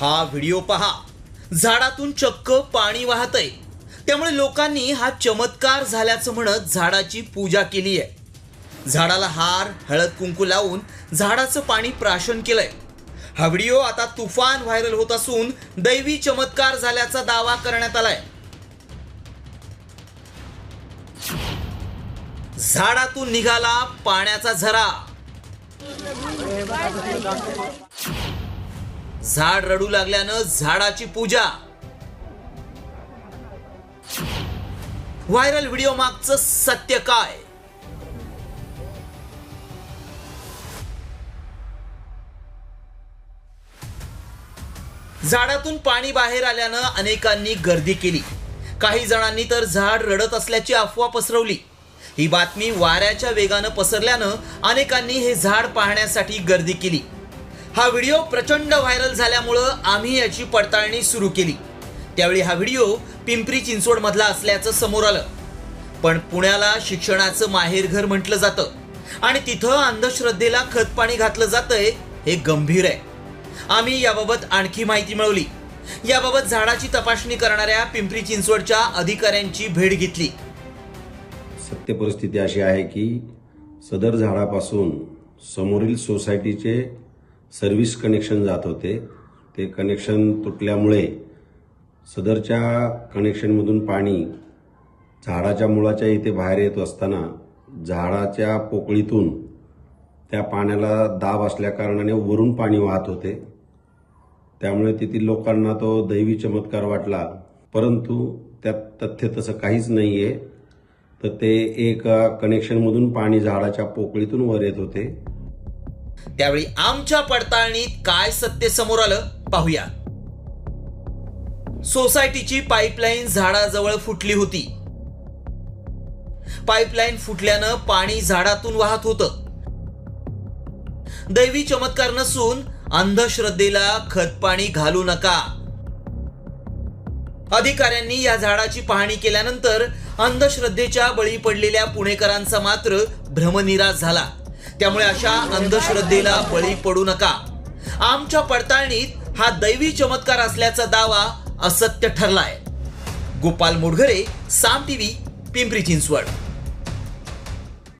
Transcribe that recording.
हा व्हिडिओ पहा. झाडातून चक्क पाणी वाहतय. त्यामुळे लोकांनी हा चमत्कार झाल्याचं म्हणत झाडाची पूजा केली आहे. झाडाला हार हळद कुंकू लावून झाडाचं पाणी प्राशन केलंय. हा व्हिडिओ आता तुफान व्हायरल होत असून दैवी चमत्कार झाल्याचा दावा करण्यात आलाय. झाडातून निघाला पाण्याचा झरा. झाड रडू लागल्यानं झाडाची पूजा. व्हायरल व्हिडिओ मागचं सत्य काय? झाडातून पाणी बाहेर आल्यानं अनेकांनी गर्दी केली. काही जणांनी तर झाड रडत असल्याची अफवा पसरवली. ही बातमी वाऱ्याच्या वेगानं पसरल्यानं अनेकांनी हे झाड पाहण्यासाठी गर्दी केली. हा व्हिडिओ प्रचंड व्हायरल झाल्यामुळं आम्ही याची पडताळणी सुरू केली. त्यावेळी हा व्हिडिओ पिंपरी चिंचवडमधला असल्याचं समोर आलं. पण पुण्याला शिक्षणाचं माहेरघर म्हटलं जातं आणि तिथं अंधश्रद्धेला खतपाणी घातलं जातंय हे गंभीर आहे. आम्ही याबाबत आणखी माहिती मिळवली. याबाबत झाडाची तपासणी करणाऱ्या पिंपरी चिंचवडच्या अधिकाऱ्यांची भेट घेतली. सत्य परिस्थिती अशी आहे की सदर झाडापासून समोरील सोसायटीचे सर्व्हिस कनेक्शन जात होते. ते कनेक्शन तुटल्यामुळे सदरच्या कनेक्शनमधून पाणी झाडाच्या मुळाच्या इथे बाहेर येत असताना झाडाच्या पोकळीतून त्या पाण्याला दाब असल्याकारणाने वरून पाणी वाहत होते. त्यामुळे तेथील लोकांना तो दैवी चमत्कार वाटला. परंतु त्यात तथ्य तसं काहीच नाही आहे तर ते एक कनेक्शनमधून पाणी झाडाच्या पोकळीतून वर येत होते. त्यावेळी आमच्या पडताळणीत काय सत्य समोर आलं पाहूया. सोसायटीची पाईपलाईन झाडाजवळ फुटली होती. पाईपलाईन फुटल्यानं पाणी झाडातून वाहत होतं. दैवी चमत्कार नसून अंधश्रद्धेला खतपाणी घालू नका. अधिकाऱ्यांनी या झाडाची पाहणी केल्यानंतर अंधश्रद्धेच्या बळी पडलेल्या पुणेकरांचा मात्र भ्रमनिराश झाला. त्यामुळे अशा अंधश्रद्धेला बळी पडू नका. आमच्या पडताळणीत हा दैवी चमत्कार असल्याचा दावा असत्य ठरलाय. गोपाल मोडघरे साम टीव्ही पिंपरी चिंचवड.